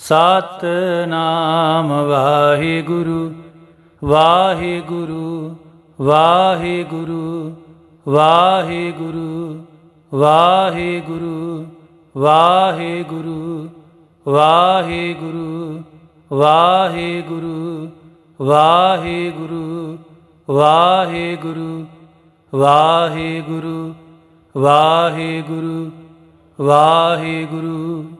Satnam Waheguru Waheguru Waheguru Waheguru Waheguru Waheguru Waheguru Waheguru Waheguru Waheguru Waheguru Waheguru Waheguru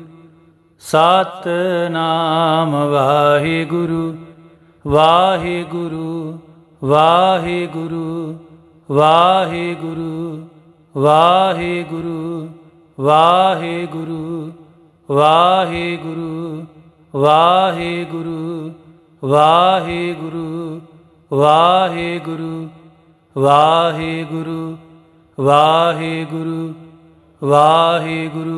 Satnam Waheguru Waheguru Waheguru Waheguru Waheguru Waheguru Waheguru Waheguru Waheguru Waheguru Waheguru Waheguru Waheguru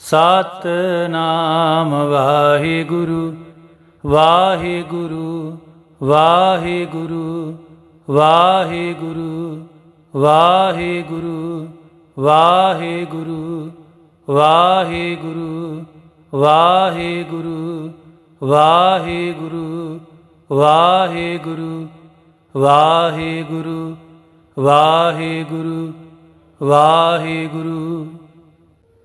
Satnam Waheguru Waheguru Waheguru Waheguru Waheguru Waheguru Waheguru Waheguru Waheguru Waheguru Waheguru Waheguru Waheguru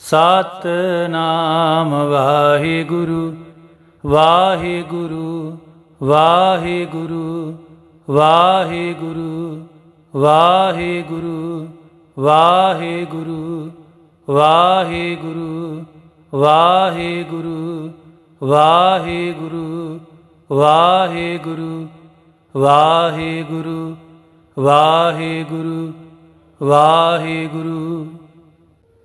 Satnam Waheguru Waheguru Waheguru Waheguru Waheguru Waheguru Waheguru Waheguru Waheguru Waheguru Waheguru Waheguru Waheguru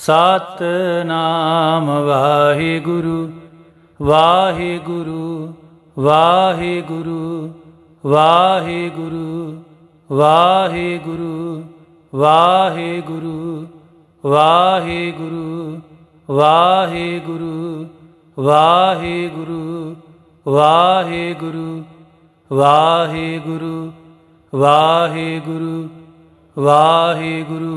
Satnam Waheguru Waheguru Waheguru Waheguru Waheguru Waheguru Waheguru Waheguru Waheguru Waheguru Waheguru Waheguru Waheguru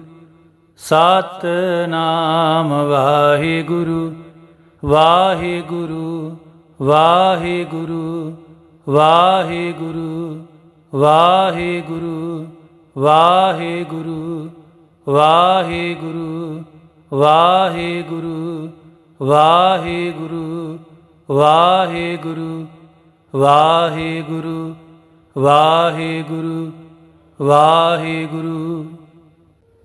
Satnam Waheguru Waheguru Waheguru Waheguru Waheguru Waheguru Waheguru Waheguru Waheguru Waheguru Waheguru Waheguru Waheguru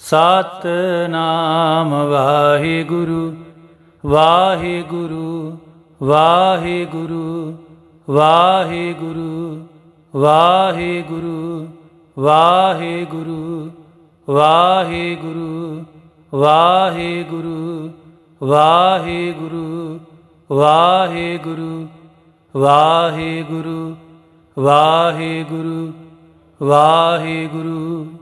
Satnam Waheguru Waheguru Waheguru Waheguru Waheguru Waheguru Waheguru Waheguru Waheguru Waheguru Waheguru Waheguru Waheguru